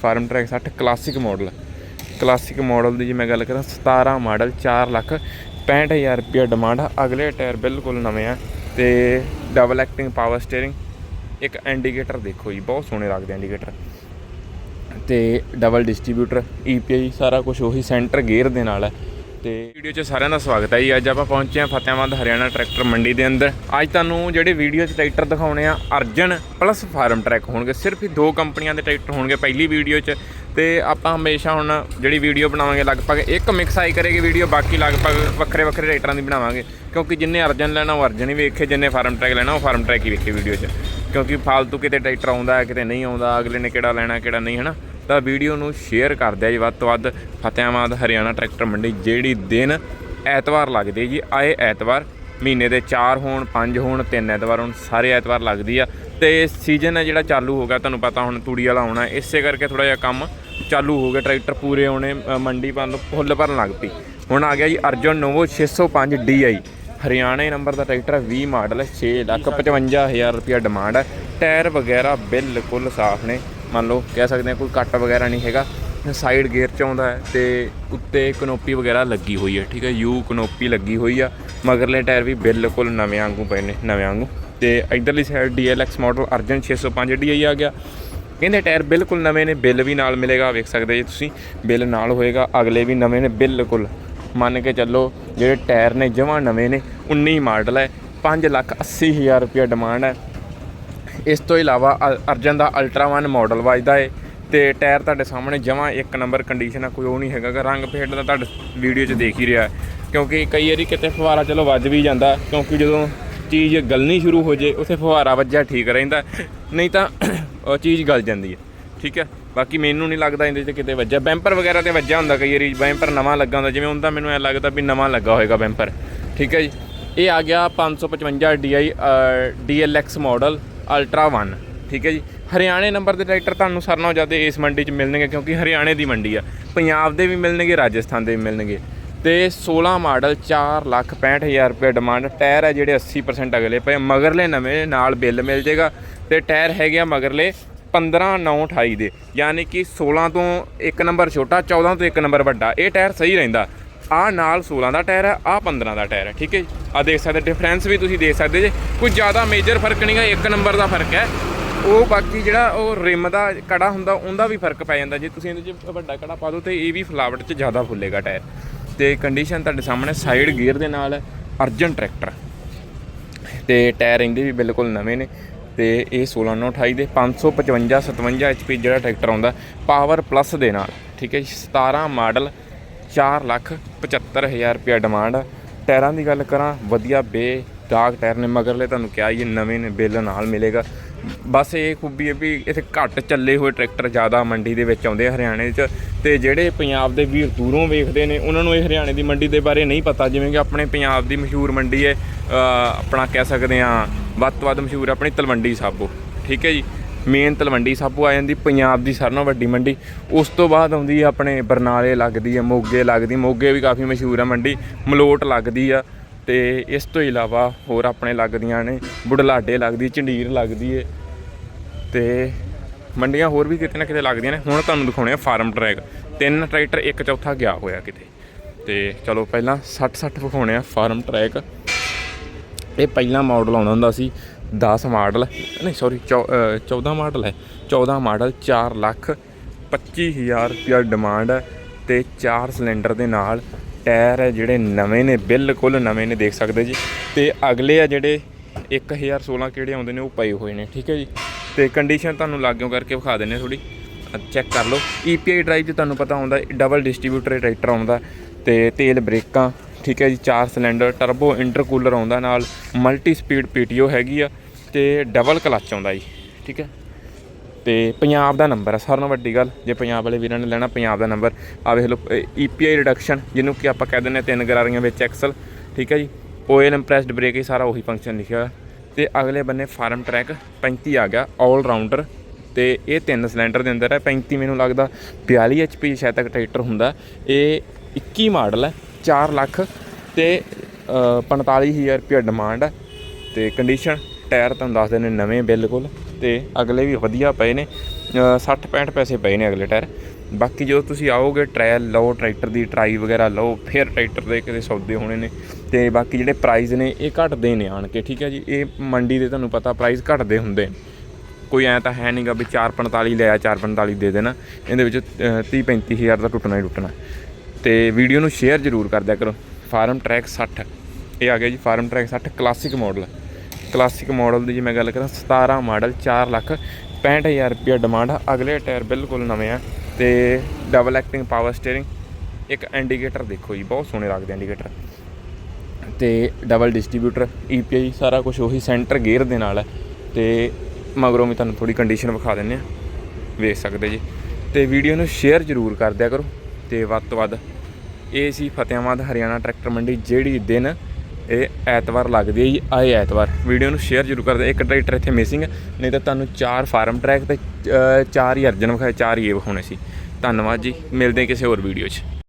Farmtrac 60 classic model classic model ਦੀ ਜੇ ਮੈਂ ਗੱਲ ਕਰਾਂ 17 ਮਾਡਲ 4 ਲੱਖ 65000 ਰੁਪਏ ਡਿਮਾਂਡ ਆ। ਅਗਲੇ ਟਾਇਰ ਬਿਲਕੁਲ ਨਵੇਂ ਆ ਤੇ ਡਬਲ ਐਕਟਿੰਗ ਪਾਵਰ ਸਟੀਅਰਿੰਗ ਇੱਕ ਇੰਡੀਕੇਟਰ ਦੇਖੋ ਜੀ, ਬਹੁਤ ਸੋਹਣੇ ਲੱਗਦੇ ਇੰਡੀਕੇਟਰ ਤੇ ਡਬਲ ਡਿਸਟ੍ਰੀਬਿਊਟਰ ਈਪੀਆਈ ਸਾਰਾ ਕੁਝ ਉਹੀ ਸੈਂਟਰ ਗੇਅਰ ਦੇ ਨਾਲ ਹੈ ਤੇ ਵੀਡੀਓ 'ਚ ਸਾਰਿਆਂ ਦਾ ਸਵਾਗਤ ਹੈ ਜੀ। ਅੱਜ ਆਪਾਂ ਪਹੁੰਚੇ ਹਾਂ ਫਤਿਆਬਾਦ ਹਰਿਆਣਾ ਟਰੈਕਟਰ ਮੰਡੀ ਦੇ ਅੰਦਰ। ਅੱਜ ਤੁਹਾਨੂੰ ਜਿਹੜੇ ਵੀਡੀਓ 'ਚ ਟਰੈਕਟਰ ਦਿਖਾਉਣੇ ਆ, ਅਰਜਨ ਪਲੱਸ ਫਾਰਮ ਟਰੈਕ ਹੋਣਗੇ। ਸਿਰਫ ਹੀ ਦੋ ਕੰਪਨੀਆਂ ਦੇ ਟਰੈਕਟਰ ਹੋਣਗੇ ਪਹਿਲੀ ਵੀਡੀਓ 'ਚ ਤੇ ਆਪਾਂ ਹਮੇਸ਼ਾ ਹੁਣ ਜਿਹੜੀ ਵੀਡੀਓ ਬਣਾਵਾਂਗੇ, ਲਗਭਗ ਇੱਕ ਮਿਕਸ ਆਈ ਕਰੇਗੀ ਵੀਡੀਓ, ਬਾਕੀ ਲਗਭਗ ਵੱਖਰੇ ਵੱਖਰੇ ਟਰੈਕਟਰਾਂ ਦੀ ਬਣਾਵਾਂਗੇ। ਕਿਉਂਕਿ ਜਿੰਨੇ ਅਰਜਨ ਲੈਣਾ, ਉਹ ਅਰਜਨ ਹੀ ਵੇਖੇ, ਜਿੰਨੇ ਫਾਰਮ ਟਰੈਕ ਲੈਣਾ, ਉਹ ਫਾਰਮ ਟਰੈਕ ਹੀ ਵੇਖੇ ਵੀਡੀਓ 'ਚ। ਕਿਉਂਕਿ ਫਾਲਤੂ ਕਿਤੇ ਟਰੈਕਟਰ ਆਉਂਦਾ, ਕਿਤੇ ਨਹੀਂ ਆਉਂਦਾ, ਅਗਲੇ ਨੇ ਕਿਹੜਾ ਲੈਣਾ, ਕਿਹੜਾ ਨਹੀਂ, ਹਨਾ? ਤਾਂ ਵੀਡੀਓ ਨੂੰ ਸ਼ੇਅਰ ਕਰ ਦਿਆ ਜੀ। ਵੱਧ ਤੋਂ ਵੱਧ ਫਤਿਆਬਾਦ ਹਰਿਆਣਾ ਟਰੈਕਟਰ ਮੰਡੀ ਜਿਹੜੀ ਦਿਨ ਐਤਵਾਰ ਲੱਗਦੀ ਹੈ ਜੀ। ਆਏ ਐਤਵਾਰ, ਮਹੀਨੇ ਦੇ 4 ਹੋਣ 5 ਹੋਣ 3 ਐਤਵਾਰ ਹੋਣ, ਸਾਰੇ ਐਤਵਾਰ ਲੱਗਦੀ ਆ। ਤੇ ਸੀਜ਼ਨ ਹੈ ਜਿਹੜਾ ਚਾਲੂ ਹੋ ਗਿਆ, ਤੁਹਾਨੂੰ ਪਤਾ ਹੁਣ ਤੂੜੀ ਵਾਲਾ ਆਉਣਾ ਇਸੇ ਕਰਕੇ ਥੋੜਾ ਜਿਹਾ ਕੰਮ ਚਾਲੂ ਹੋ ਗਿਆ, ਟਰੈਕਟਰ ਪੂਰੇ ਆਉਣੇ ਮੰਡੀ ਭਰਨ ਫੁੱਲ ਭਰਨ ਲੱਗ ਪਈ। ਹੁਣ ਆ ਗਿਆ ਜੀ ਅਰਜਨ ਨੋਵੋ 605 DI ਹਰਿਆਣੇ ਨੰਬਰ ਦਾ ਟਰੈਕਟਰ ਹੈ 20 ਮਾਡਲ ਹੈ 6 ਲੱਖ 55000 ਰੁਪਇਆ ਡਿਮਾਂਡ ਹੈ। ਟਾਇਰ ਵਗੈਰਾ ਬਿਲਕੁਲ ਸਾਫ਼ ਨੇ। ਮੰਨ ਲਓ ਕਹਿ ਸਕਦੇ ਹਾਂ ਕੋਈ ਕੱਟ ਵਗੈਰਾ ਨਹੀਂ ਹੈਗਾ। ਸਾਈਡ ਗੇਅਰ ਚ ਆਉਂਦਾ ਹੈ ਤੇ ਉੱਤੇ ਕਨੋਪੀ ਵਗੈਰਾ ਲੱਗੀ ਹੋਈ ਹੈ, ਠੀਕ ਹੈ? ਯੂ ਕਨੋਪੀ ਲੱਗੀ ਹੋਈ ਆ। ਮਗਰਲੇ ਟਾਇਰ ਵੀ ਬਿਲਕੁਲ ਨਵੇਂ ਵਾਂਗੂ ਪਏ ਨੇ, ਨਵੇਂ ਵਾਂਗੂ। ਤੇ ਇਧਰਲੀ side DLX model Arjun 605 DI ਆ ਗਿਆ। ਕਹਿੰਦੇ ਟਾਇਰ ਬਿਲਕੁਲ ਨਵੇਂ ਨੇ, ਬਿੱਲ ਵੀ ਨਾਲ ਮਿਲੇਗਾ ਵੇਖ ਸਕਦੇ ਜੀ ਤੁਸੀਂ। ਬਿੱਲ ਨਾਲ ਹੋਏਗਾ, ਅਗਲੇ ਵੀ ਨਵੇਂ ਨੇ, ਬਿਲਕੁਲ। ਮੰਨ ਕੇ ਚੱਲੋ, ਜਿਹੜੇ ਟਾਇਰ ਨੇ ਜਮਾਂ ਨਵੇਂ ਨੇ 19 ਮਾਡਲ ਹੈ। 5 ਲੱਖ 80 ਹਜ਼ਾਰ ਰੁਪਏ ਡਿਮਾਂਡ ਹੈ। ਇਸ ਤੋਂ ਇਲਾਵਾ ਅ- ਅਰਜਨ ਦਾ ਅਲਟਰਾ 1 ਮਾਡਲ ਵੱਜਦਾ ਏ ਤੇ ਟਾਇਰ ਤੁਹਾਡੇ ਸਾਹਮਣੇ ਜਮਾਂ ਇੱਕ ਨੰਬਰ ਕੰਡੀਸ਼ਨ ਆ, ਕੋਈ ਉਹ ਨਹੀਂ ਹੈਗਾ ਰੰਗ ਫੇਡ ਦਾ ਤੁਹਾਡੇ ਵੀਡੀਓ 'ਚ ਦੇਖ ਹੀ ਰਿਹਾ। ਕਿਉਂਕਿ ਕਈ ਵਾਰੀ ਕਿਤੇ ਫੁਹਾਰਾ ਚਲੋ ਵੱਜ ਵੀ ਜਾਂਦਾ, ਕਿਉਂਕਿ ਜਦੋਂ ਚੀਜ਼ ਗਲਣੀ ਸ਼ੁਰੂ ਹੋ ਜੇ, ਉੱਥੇ ਫੁਹਾਰਾ ਵੱਜਿਆ ਠੀਕ ਰਹਿੰਦਾ। ਨਹੀਂ ਤਾਂ ਉਹ ਚੀਜ਼ ਗਲ ਜਾਂਦੀ ਹੈ, ਠੀਕ ਹੈ? ਬਾਕੀ ਮੈਨੂੰ ਨਹੀਂ ਲੱਗਦਾ ਇਹਦੇ 'ਚ ਕਿਤੇ ਵੱਜਿਆ। ਬੈਂਪਰ ਵਗੈਰਾ ਤੇ ਵੱਜਿਆ ਹੁੰਦਾ ਕਈ ਵਾਰੀ, ਬੈਂਪਰ ਨਵਾਂ ਲੱਗਾ ਹੁੰਦਾ, ਜਿਵੇਂ ਹੁੰਦਾ ਮੈਨੂੰ ਐ ਲੱਗਦਾ ਵੀ ਨਵਾਂ ਲੱਗਾ ਹੋਏਗਾ ਬੈਂਪਰ, ਠੀਕ ਹੈ ਜੀ? ਇਹ ਆ ਗਿਆ 555 DI DLX ਮਾਡਲ ਅਲਟਰਾ 1 ਠੀਕ ਹੈ ਜੀ। ਹਰਿਆਣੇ ਨੰਬਰ ਦੇ ਟਰੈਕਟਰ ਤੁਹਾਨੂੰ ਸਾਰਿਆਂ ਨਾਲੋਂ ਜ਼ਿਆਦਾ ਇਸ ਮੰਡੀ 'ਚ ਮਿਲਣਗੇ ਕਿਉਂਕਿ ਹਰਿਆਣੇ ਦੀ ਮੰਡੀ ਆ। ਪੰਜਾਬ ਦੇ ਵੀ ਮਿਲਣਗੇ, ਰਾਜਸਥਾਨ ਦੇ ਵੀ ਮਿਲਣਗੇ। ਤੇ 16 ਮਾਡਲ 4 ਲੱਖ 65000 ਰੁਪਏ ਡਿਮਾਂਡ ਟਾਇਰ ਹੈ ਜਿਹੜੇ 80% ਅਗਲੇ ਪਏ ਮਗਰਲੇ ਨਵੇਂ ਨਾਲ ਬਿੱਲ ਮਿਲ ਜੇਗਾ ਤੇ ਟਾਇਰ ਹੈਗੇ ਆ ਮਗਰਲੇ 15 9 28 ਦੇ। ਯਾਨੀ ਕਿ 16 ਤੋਂ ਇੱਕ ਨੰਬਰ ਛੋਟਾ 14 ਤੋਂ ਇੱਕ ਨੰਬਰ ਵੱਡਾ। ਇਹ ਟਾਇਰ ਸਹੀ ਰਹਿੰਦਾ। ਆ ਨਾਲ 16 ਦਾ ਟਾਇਰ ਹੈ ਆ 15 ਦਾ ਟਾਇਰ ਹੈ ਠੀਕ ਹੈ ਜੀ? ਆ ਦੇਖ ਸਕਦੇ ਡਿਫਰੈਂਸ ਵੀ ਤੁਸੀਂ ਦੇਖ ਸਕਦੇ ਜੇ। ਕੋਈ ਜ਼ਿਆਦਾ ਮੇਜਰ ਫ਼ਰਕ ਨਹੀਂਗਾ ਇੱਕ ਨੰਬਰ ਦਾ ਫ਼ਰਕ ਹੈ। ਉਹ ਬਾਕੀ ਜਿਹੜਾ ਉਹ ਰਿਮ ਦਾ ਕੜਾ ਹੁੰਦਾ, ਉਹਦਾ ਵੀ ਫ਼ਰਕ ਪੈ ਜਾਂਦਾ। ਜੇ ਤੁਸੀਂ ਇਹਦੇ 'ਚ ਵੱਡਾ ਕੜਾ ਪਾ ਦਿਓ ਤੇ ਇਹ ਵੀ ਫਲਾਵਟ 'ਚ ਜ਼ਿਆਦਾ ਫੁੱਲੇਗਾ ਟਾਇਰ। ਤੇ ਕੰਡੀਸ਼ਨ ਤੁਹਾਡੇ ਸਾਹਮਣੇ ਸਾਈਡ ਗੇਅਰ ਦੇ ਨਾਲ ਅਰਜਨ ਟਰੈਕਟਰ ਤੇ ਟਾਇਰ ਇਹਦੇ ਵੀ ਬਿਲਕੁਲ ਨਵੇਂ ਨੇ। ਤੇ ਇਹ 1628 ਦੇ 555 57 HP ਜਿਹੜਾ ਟਰੈਕਟਰ ਆਉਂਦਾ ਪਾਵਰ ਪਲੱਸ ਦੇ ਨਾਲ, ਠੀਕ ਹੈ ਜੀ? 17 ਮਾਡਲ 4 ਲੱਖ 75000 ਰੁਪਇਆ ਡਿਮਾਂਡ ਟਾਇਰਾਂ ਦੀ ਗੱਲ ਕਰਾਂ, ਵਧੀਆ ਬੇ ਦਾਗ ਟਾਇਰ ਨੇ, ਮਗਰਲੇ ਤੁਹਾਨੂੰ ਕਿਹਾ ਇਹ ਨਵੇਂ ਨੇ, ਬਿੱਲ ਨਾਲ ਮਿਲੇਗਾ। ਬਸ ਇਹ ਖੂਬੀ ਹੈ ਵੀ ਇੱਥੇ ਘੱਟ ਚੱਲੇ ਹੋਏ ਟਰੈਕਟਰ ਜ਼ਿਆਦਾ ਮੰਡੀ ਦੇ ਵਿੱਚ ਆਉਂਦੇ ਆ ਹਰਿਆਣੇ 'ਚ ਤੇ ਜਿਹੜੇ ਪੰਜਾਬ ਦੇ ਵੀਰ ਦੂਰੋਂ ਵੇਖਦੇ ਨੇ, ਉਹਨਾਂ ਨੂੰ ਇਹ ਹਰਿਆਣੇ ਦੀ ਮੰਡੀ ਦੇ ਬਾਰੇ ਨਹੀਂ ਪਤਾ। ਜਿਵੇਂ ਕਿ ਆਪਣੇ ਪੰਜਾਬ ਦੀ ਮਸ਼ਹੂਰ ਮੰਡੀ ਹੈ ਆਪਣਾ ਕਹਿ ਸਕਦੇ ਆ ਵੱਧ ਤੋਂ ਵੱਧ ਮਸ਼ਹੂਰ ਆਪਣੀ ਤਲਵੰਡੀ ਸਾਬੋ। ਠੀਕ ਹੈ ਜੀ? ਮੇਨ ਤਲਵੰਡੀ ਸਾਬੋ ਆ ਜਾਂਦੀ, ਪੰਜਾਬ ਦੀ ਸਾਰਿਆਂ ਨਾਲੋਂ ਵੱਡੀ ਮੰਡੀ। ਉਸ ਤੋਂ ਬਾਅਦ ਆਉਂਦੀ ਹੈ ਆਪਣੇ ਬਰਨਾਲੇ ਲੱਗਦੀ ਹੈ ਮੋਗੇ ਲੱਗਦੀ। ਮੋਗੇ ਵੀ ਕਾਫੀ ਮਸ਼ਹੂਰ ਆ ਮੰਡੀ, ਮਲੋਟ ਲੱਗਦੀ ਆ। ਤੇ ਇਸ ਤੋਂ ਇਲਾਵਾ ਹੋਰ ਆਪਣੇ ਲੱਗਦੀਆਂ ਨੇ, ਬੁਢਲਾਡੇ ਲੱਗਦੀ, ਝੰਡੀਰ ਲੱਗਦੀ ਏ। ਤੇ ਮੰਡੀਆਂ ਹੋਰ ਵੀ ਕਿਤੇ ਨਾ ਕਿਤੇ ਲੱਗਦੀਆਂ ਨੇ। ਹੁਣ ਤੁਹਾਨੂੰ ਦਿਖਾਉਣੇ ਆ ਫਾਰਮ ਟਰੈਕ। ਤਿੰਨ ਟਰੈਕਟਰ, ਇੱਕ ਚੌਥਾ ਗਿਆ ਹੋਇਆ ਕਿਤੇ। ਤੇ ਚਲੋ ਪਹਿਲਾਂ 60 60 ਵਿਖਾਉਣੇ ਆ ਫਾਰਮ ਟਰੈਕ। ਇਹ ਪਹਿਲਾ ਮਾਡਲ ਆਉਂਦਾ ਹੁੰਦਾ ਸੀ। 10 ਮਾਡਲ, ਨਹੀਂ ਸੌਰੀ 14 ਮਾਡਲ ਹੈ। 14 ਮਾਡਲ 4 ਲੱਖ 25000 ਰੁਪਇਆ ਡਿਮਾਂਡ ਹੈ ਤੇ 4 ਸਿਲੰਡਰ ਦੇ ਨਾਲ ਟਾਇਰ ਹੈ ਜਿਹੜੇ ਨਵੇਂ ਨੇ, ਬਿਲਕੁਲ ਨਵੇਂ ਨੇ, ਦੇਖ ਸਕਦੇ ਜੀ। ਤੇ ਅਗਲੇ ਆ ਜਿਹੜੇ 1016 ਕਿਹੜੇ ਆਉਂਦੇ ਨੇ, ਉਹ ਪਏ ਹੋਏ ਨੇ, ਠੀਕ ਹੈ ਜੀ। ਤੇ ਕੰਡੀਸ਼ਨ ਤੁਹਾਨੂੰ ਲਾਗਿਓ ਕਰਕੇ ਵਿਖਾ ਦਿੰਨੇ ਥੋੜੀ ਚੈੱਕ ਕਰ ਲਓ। EPI ਡਰਾਈਵ 'ਚ ਤੁਹਾਨੂੰ ਪਤਾ ਹੁੰਦਾ ਡਬਲ ਡਿਸਟ੍ਰੀਬਿਊਟਰ ਟਰੈਕਟਰ ਆਉਂਦਾ ਤੇ ਤੇਲ ਬ੍ਰੇਕਾਂ ਠੀਕ ਹੈ ਜੀ, ਚਾਰ ਸਿਲੰਡਰ ਟਰਬੋ ਇੰਟਰਕੂਲਰ ਆਉਂਦਾ ਨਾਲ ਮਲਟੀ ਸਪੀਡ PTO ਹੈਗੀ ਆ ਤੇ ਡਬਲ ਕਲੱਚ ਆਉਂਦਾ ਜੀ, ਠੀਕ ਹੈ। ਤੇ ਪੰਜਾਬ ਦਾ ਨੰਬਰ ਹੈ ਸਾਰਿਆਂ ਨਾਲੋਂ ਵੱਡੀ ਗੱਲ, ਜੇ ਪੰਜਾਬ ਵਾਲੇ ਵੀਰਾਂ ਨੇ ਲੈਣਾ, ਪੰਜਾਬ ਦਾ ਨੰਬਰ ਆ ਵੇਖ ਲਓ EPI ਰਿਡਕਸ਼ਨ ਜਿਹਨੂੰ ਕਿ ਆਪਾਂ ਕਹਿ ਦਿੰਦੇ ਹਾਂ ਤਿੰਨ ਗਰਾਰੀਆਂ ਵਿੱਚ ਐਕਸਲ ਠੀਕ ਹੈ ਜੀ। ਓਇਲ ਇੰਪ੍ਰੈਸਡ ਬ੍ਰੇਕ ਹੀ ਸਾਰਾ ਉਹੀ ਫੰਕਸ਼ਨ ਲਿਖਿਆ ਹੋਇਆ। ਤੇ ਅਗਲੇ ਬੰਨੇ ਫਾਰਮ ਟਰੈਕ 35 ਆ ਗਿਆ 올 ਰਾਊਂਡਰ ਤੇ ਇਹ ਤਿੰਨ ਸਿਲੰਡਰ ਦੇ ਅੰਦਰ ਹੈ 35 ਮੈਨੂੰ ਲੱਗਦਾ 42 HP ਸ਼ਾਇਦ ਤੱਕ ਟਰੈਕਟਰ ਹੁੰਦਾ। ਇਹ 21 ਮਾਡਲ ਹੈ 4 ਲੱਖ ਤੇ ਅ, 45000 ਰੁਪਏ ਡਿਮਾਂਡ ਹੈ ਤੇ ਕੰਡੀਸ਼ਨ ਟਾਇਰ ਤੁਹਾਨੂੰ ਦੱਸ ਦਿੰਦੇ ਨਵੇਂ ਬਿਲਕੁਲ ਤੇ ਅਗਲੇ ਵੀ ਵਧੀਆ ਪਏ ਨੇ 60 65 ਪੈਸੇ ਪਏ ਨੇ ਅਗਲੇ ਟਾਇਰ ਬਾਕੀ ਜਦੋਂ ਤੁਸੀਂ ਆਓਗੇ ਟ੍ਰਾਇਲ ਲਓ ਟਰੈਕਟਰ ਦੀ ਟਰਾਈ ਵਗੈਰਾ ਲਓ ਫਿਰ ਟਰੈਕਟਰ ਦੇ ਕਿਤੇ ਸੌਦੇ ਹੋਣੇ ਨੇ ਤੇ ਬਾਕੀ ਜਿਹੜੇ ਪ੍ਰਾਈਜ਼ ਨੇ ਇਹ ਘਟਦੇ ਨੇ ਆਣ ਕੇ ਠੀਕ ਹੈ ਜੀ? ਇਹ ਮੰਡੀ ਦੇ ਤੁਹਾਨੂੰ ਪਤਾ ਪ੍ਰਾਈਜ਼ ਘਟਦੇ ਹੁੰਦੇ ਨੇ। ਕੋਈ ਐ ਤਾਂ ਹੈ ਨਹੀਂਗਾ ਵੀ 445 ਲਿਆ 445 ਦੇ ਦੇਣਾ ਇਹਦੇ ਵਿੱਚ 30 35000 ਦਾ ਟੁੱਟਣਾ ਹੀ ਟੁੱਟਣਾ। ਤੇ ਵੀਡੀਓ ਨੂੰ ਸ਼ੇਅਰ ਜ਼ਰੂਰ ਕਰ ਦਿਆ ਕਰੋ। ਫਾਰਮ ਟਰੈਕ 60 ਇਹ ਆ ਗਿਆ ਜੀ Farmtrac 60 classic model classic model ਦੀ ਜੇ ਮੈਂ ਗੱਲ ਕਰਾਂ 17 ਮਾਡਲ 4 ਲੱਖ 65000 ਰੁਪਏ ਡਿਮਾਂਡ ਆ। ਅਗਲੇ ਟਾਇਰ ਬਿਲਕੁਲ ਨਵੇਂ ਆ ਤੇ ਡਬਲ ਐਕਟਿੰਗ ਪਾਵਰ ਸਟੀਅਰਿੰਗ ਇੱਕ ਇੰਡੀਕੇਟਰ ਦੇਖੋ ਜੀ, ਬਹੁਤ ਸੋਹਣੇ ਲੱਗਦੇ ਇੰਡੀਕੇਟਰ ਤੇ ਡਬਲ ਡਿਸਟ੍ਰੀਬਿਊਟਰ ਈਪੀਆਈ ਸਾਰਾ ਕੁਝ ਉਹੀ ਸੈਂਟਰ ਗੇਅਰ ਦੇ ਨਾਲ ਹੈ ਤੇ ਮਗਰੋਂ ਵੀ ਤੁਹਾਨੂੰ ਥੋੜੀ ਕੰਡੀਸ਼ਨ ਵਿਖਾ ਦਿੰਨੇ ਆ। ਵੇਖ ਸਕਦੇ ਜੀ। ਤੇ ਵੀਡੀਓ ਨੂੰ ਸ਼ੇਅਰ ਜ਼ਰੂਰ ਕਰ ਦਿਆ ਕਰੋ। ਤੇ ਵੱਧ ਤੋਂ ਵੱਧ ਇਹ ਸੀ ਫਤਿਆਬਾਦ ਹਰਿਆਣਾ ਟਰੈਕਟਰ ਮੰਡੀ, ਜਿਹੜੀ ਦਿਨ ਇਹ ਐਤਵਾਰ ਲੱਗਦੀ ਹੈ ਜੀ, ਆਏ ਐਤਵਾਰ। ਵੀਡੀਓ ਨੂੰ ਸ਼ੇਅਰ ਜ਼ਰੂਰ ਕਰਦੇ, ਇੱਕ ਟਰੈਕਟਰ ਇੱਥੇ ਮਿਸਿੰਗ ਨਹੀਂ ਤਾਂ ਤੁਹਾਨੂੰ ਚਾਰ ਫਾਰਮ ਟਰੈਕ ਤੇ ਚਾਰ ਹੀ ਅਰਜਨ ਵਿਖਾਏ, ਚਾਰ ਹੀ ਇਹ ਵਿਖਾਉਣੇ ਸੀ। ਧੰਨਵਾਦ ਜੀ, ਮਿਲਦੇ ਕਿਸੇ ਹੋਰ ਵੀਡੀਓ 'ਚ।